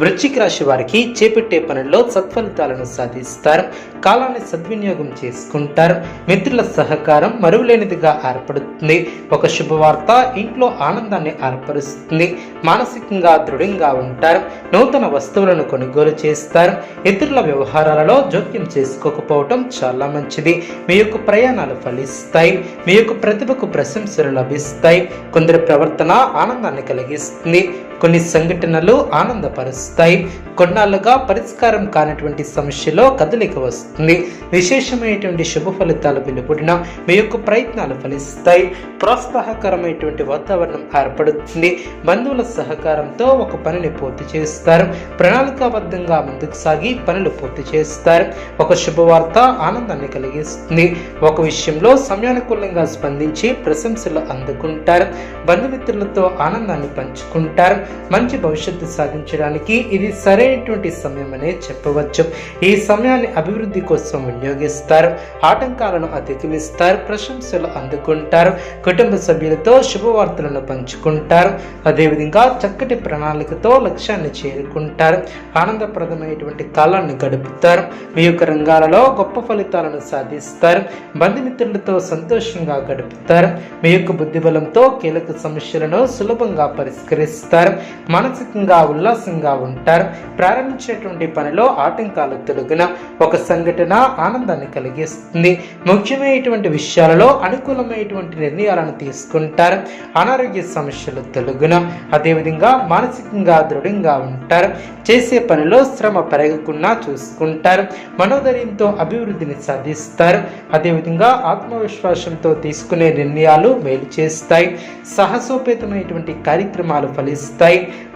వృశ్చిక రాశి వారికి చేపట్టే పనుల్లో సత్ఫలితాలను సాధిస్తారు. కాలాన్ని సద్వినియోగం చేసుకుంటారు. మిత్రుల సహకారం మరువలేనిదిగా ఏర్పడుతుంది. ఒక శుభవార్త ఇంట్లో ఆనందాన్ని ఏర్పరుస్తుంది. మానసికంగా దృఢంగా ఉంటారు. నూతన వస్తువులను కొనుగోలు చేస్తారు. ఇతరుల వ్యవహారాలలో జోక్యం చేసుకోకపోవటం చాలా మంచిది. మీ యొక్క ప్రయాణాలు ఫలిస్తాయి. మీ యొక్క ప్రతిభకు ప్రశంసలు లభిస్తాయి. కొందరి ప్రవర్తన ఆనందాన్ని కలిగిస్తుంది. కొన్ని సంఘటనలు ఆనందపరుస్తాయి. కొన్నాళ్ళుగా పరిష్కారం కానటువంటి సమస్యలో కదలిక వస్తుంది. విశేషమైనటువంటి శుభ ఫలితాలు వెలువడిన మీ యొక్క ప్రయత్నాలు ఫలిస్తాయి. ప్రోత్సాహకరమైనటువంటి వాతావరణం ఏర్పడుతుంది. బంధువుల సహకారంతో ఒక పనిని పూర్తి చేస్తారు. ప్రణాళికాబద్ధంగా ముందుకు సాగి పనులు పూర్తి చేస్తారు. ఒక శుభవార్త ఆనందాన్ని కలిగిస్తుంది. ఒక విషయంలో సమయానుకూలంగా స్పందించి ప్రశంసలు అందుకుంటారు. బంధుమిత్రులతో ఆనందాన్ని పంచుకుంటారు. మంచి భవిష్యత్తు సాధించడానికి ఇది సరైనటువంటి సమయం అనే చెప్పవచ్చు. ఈ సమయాన్ని అభివృద్ధి కోసం వినియోగిస్తారు ఆటంకాలను అధిగమిస్తారు ప్రశంసలు అందుకుంటారు కుటుంబ సభ్యులతో శుభవార్తలను పంచుకుంటారు అదేవిధంగా చక్కటి ప్రణాళికతో లక్ష్యాన్ని చేరుకుంటారు ఆనందప్రదమైనటువంటి కాలాన్ని గడుపుతారు మీ యొక్క రంగాలలో గొప్ప ఫలితాలను సాధిస్తారు బంధుమిత్రులతో సంతోషంగా గడుపుతారు మీ యొక్క బుద్ధిబలంతో కీలక సమస్యలను సులభంగా పరిష్కరిస్తారు మానసికంగా ఉల్లాసంగా ఉంటారు. ప్రారంభించేటువంటి పనిలో ఆటంకాలు తొలగిన ఒక సంఘటన ఆనందాన్ని కలిగిస్తుంది. ముఖ్యమైనటువంటి విషయాలలో అనుకూలమైనటువంటి నిర్ణయాలను తీసుకుంటారు. అనారోగ్య సమస్యలు తొలగిన అదేవిధంగా మానసికంగా దృఢంగా ఉంటారు. చేసే పనిలో శ్రమ పెరగకుండా చూసుకుంటారు. మనోధైర్యంతో అభివృద్ధిని సాధిస్తారు. అదేవిధంగా ఆత్మవిశ్వాసంతో తీసుకునే నిర్ణయాలు మేలు చేస్తాయి. సాహసోపేతమైనటువంటి కార్యక్రమాలు ఫలిస్తాయి.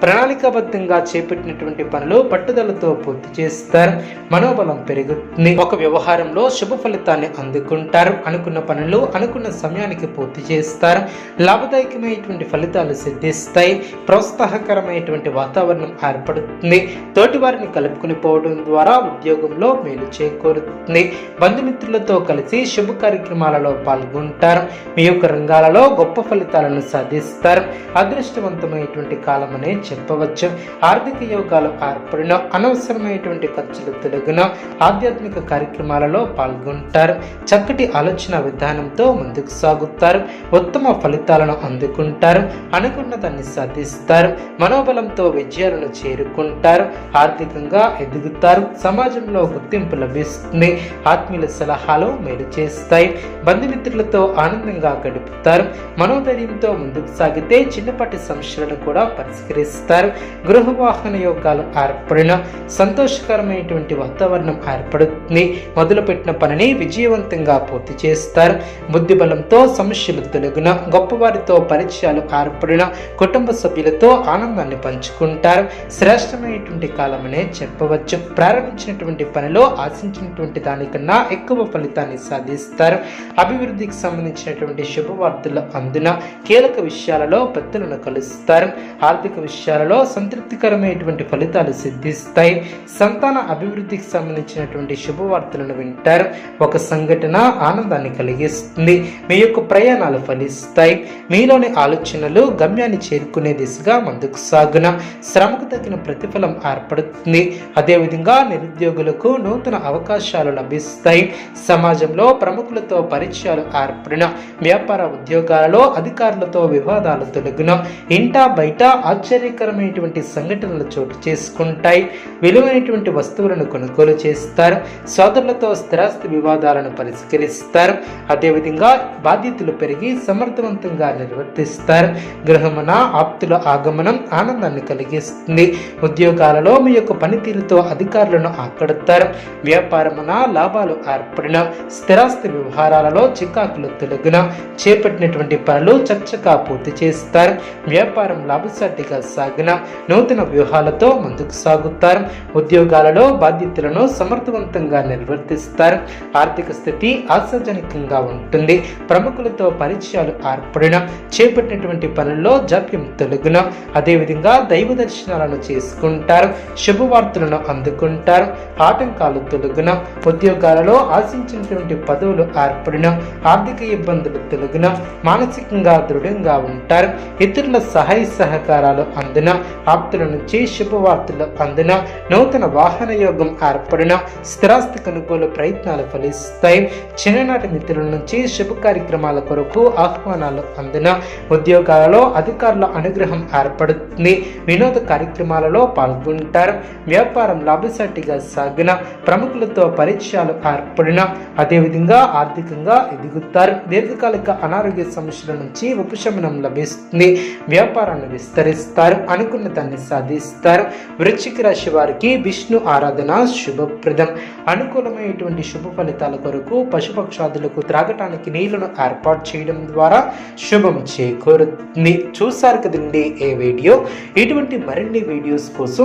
ప్రణాళికాబద్ధంగా చేపట్టినటువంటి పనులు పట్టుదలతో పూర్తి చేస్తారు. మనోబలం పెరుగుతుంది. ఒక వ్యవహారంలో శుభ ఫలితాన్ని అందుకుంటారు. అనుకున్న పనులు అనుకున్న సమయానికి పూర్తి చేస్తారు. లాభదాయకమైనటువంటి ఫలితాలు సిద్ధిస్తాయి. ప్రోత్సాహకరమైనటువంటి వాతావరణం ఏర్పడుతుంది. తోటి వారిని కలుపుకుని పోవడం ద్వారా ఉద్యోగంలో మేలు చేకూరుతుంది. బంధుమిత్రులతో కలిసి శుభ కార్యక్రమాలలో పాల్గొంటారు. మీ యొక్క రంగాలలో గొప్ప ఫలితాలను సాధిస్తారు. అదృష్టవంతమైనటువంటి కాలమనే చెప్పవచ్చు. ఆర్థిక యోగాలు ఏర్పడిన అనవసరమైనటువంటి ఖర్చులు తొలగిన ఆధ్యాత్మిక కార్యక్రమాలలో పాల్గొంటారు. చక్కటి ఆలోచన విధానంతో ముందుకు సాగుతారు. ఉత్తమ ఫలితాలను అందుకుంటారు. అనుకున్న దాన్ని సాధిస్తారు మనోబలంతో విజయాలను చేరుకుంటారు. ఆర్థికంగా ఎదుగుతారు. సమాజంలో గుర్తింపు లభిస్తుంది. ఆత్మీయుల సలహాలు మేలు చేస్తాయి. బంధుమిత్రులతో ఆనందంగా గడుపుతారు. మనోధైర్యంతో ముందుకు సాగితే చిన్నపాటి సమస్యలను కూడా పరిష్కరిస్తారు గృహవాహన యోగాలు ఏర్పడిన సంతోషకరమైనటువంటి వాతావరణం ఏర్పడుతుంది. మొదలుపెట్టిన పనిని విజయవంతంగా పూర్తి చేస్తారు. బుద్ధి బలంతో సమస్యలు తొలగిన గొప్పవారితో పరిచయాలు ఏర్పడిన కుటుంబ సభ్యులతో ఆనందాన్ని పంచుకుంటారు. శ్రేష్టమైనటువంటి కాలమనే చెప్పవచ్చు. ప్రారంభించినటువంటి పనిలో ఆశించినటువంటి దానికన్నా ఎక్కువ ఫలితాన్ని సాధిస్తారు. అభివృద్ధికి సంబంధించినటువంటి శుభవార్తలు అందున కీలక విషయాలలో పెద్దలను కలుస్తారు. ఆర్థిక విషయాలలో సంతృప్తికరమైనటువంటి ఫలితాలు సిద్ధిస్తాయి. సంతాన అభివృద్ధికి సంబంధించినటువంటి శుభవార్తలను వింటారు. ఒక సంఘటన ఆనందాన్ని కలిగిస్తుంది. మీ యొక్క ప్రయాణాలు ఫలిస్తాయి. మీలోని ఆలోచనలు గమ్యాన్ని చేరుకునే దిశగా ముందుకు సాగున. శ్రమకు తగిన ప్రతిఫలం ఏర్పడుతుంది. అదేవిధంగా నిరుద్యోగులకు నూతన అవకాశాలు లభిస్తాయి. సమాజంలో ప్రముఖులతో పరిచయాలు ఏర్పడిన. వ్యాపార ఉద్యోగాలలో అధికారులతో వివాదాలు తొలగిన. ఇంటా బయట ఆశ్చర్యకరమైనటువంటి సంఘటనలు చోటు చేసుకుంటాయి. విలువైనటువంటి వస్తువులను కొనుగోలు చేస్తారు. సోదరులతో స్థిరాస్తి వివాదాలను పరిష్కరిస్తారు. అదేవిధంగా బాధ్యతలు పెరిగి సమర్థవంతంగా నిర్వర్తిస్తారు. గృహమున ఆప్తుల ఆగమనం ఆనందాన్ని కలిగిస్తుంది. ఉద్యోగాలలో మీ యొక్క పనితీరుతో అధికారులను ఆకడతారు. వ్యాపారమున లాభాలు ఏర్పడిన స్థిరాస్తి వ్యవహారాలలో చికాకులు తొలగిన చేపట్టినటువంటి పనులు చక్కగా పూర్తి చేస్తారు. వ్యాపారం లాభసాటి లాభసాటిగా సాగిన నూతన వ్యూహాలతో ముందుకు సాగుతారు. ఉద్యోగాలలో బాధ్యతలను సమర్థవంతంగా నిర్వర్తిస్తారు. ఆర్థిక స్థితి ఆశాజనకంగా ఉంటుంది. ప్రముఖులతో పరిచయాలు ఏర్పడిన చేపట్టినటువంటి పనుల్లో జాప్యం తొలగిన అదేవిధంగా దైవ దర్శనాలను చేసుకుంటారు. శుభవార్తలను అందుకుంటారు. ఆటంకాలు తొలగిన ఉద్యోగాలలో ఆశించినటువంటి పదవులు ఏర్పడిన ఆర్థిక ఇబ్బందులు తొలగిన మానసికంగా దృఢంగా ఉంటారు. ఇతరుల సహాయ సహకారాలు అందున ఆప్తుల నుంచి శుభవార్తలు అందున నూతన వాహన యోగం ఏర్పడిన స్థిరాస్తి కొనుగోలు ప్రయత్నాలు ఫలిస్తాయి. చిన్ననాటి మిత్రుల నుంచి శుభ కార్యక్రమాల కొరకు ఆహ్వానాలు అందున ఉద్యోగాలలో అధికారుల అనుగ్రహం ఏర్పడుతుంది. వినోద కార్యక్రమాలలో పాల్గొంటారు. వ్యాపారం లాభసాటిగా సాగిన ప్రముఖులతో పరిచయాలు ఏర్పడిన అదేవిధంగా ఆర్థికంగా ఎదుగుతారు. దీర్ఘకాలిక అనారోగ్య సమస్యల నుంచి ఉపశమనం లభిస్తుంది. వ్యాపారాన్ని విస్తరిస్తారు అనుకున్న దాన్ని సాధిస్తారు. వృశ్చిక రాశి వారికి విష్ణు ఆరాధన శుభప్రదం. అనుకూలమైనటువంటి శుభ ఫలితాల కొరకు పశుపక్షాదులకు త్రాగటానికి నీళ్ళను ఏర్పాటు చేయడం ద్వారా శుభం చేకూరుతుంది. చూసారు కదండి ఏ వీడియో? ఇటువంటి మరిన్ని వీడియోస్ కోసం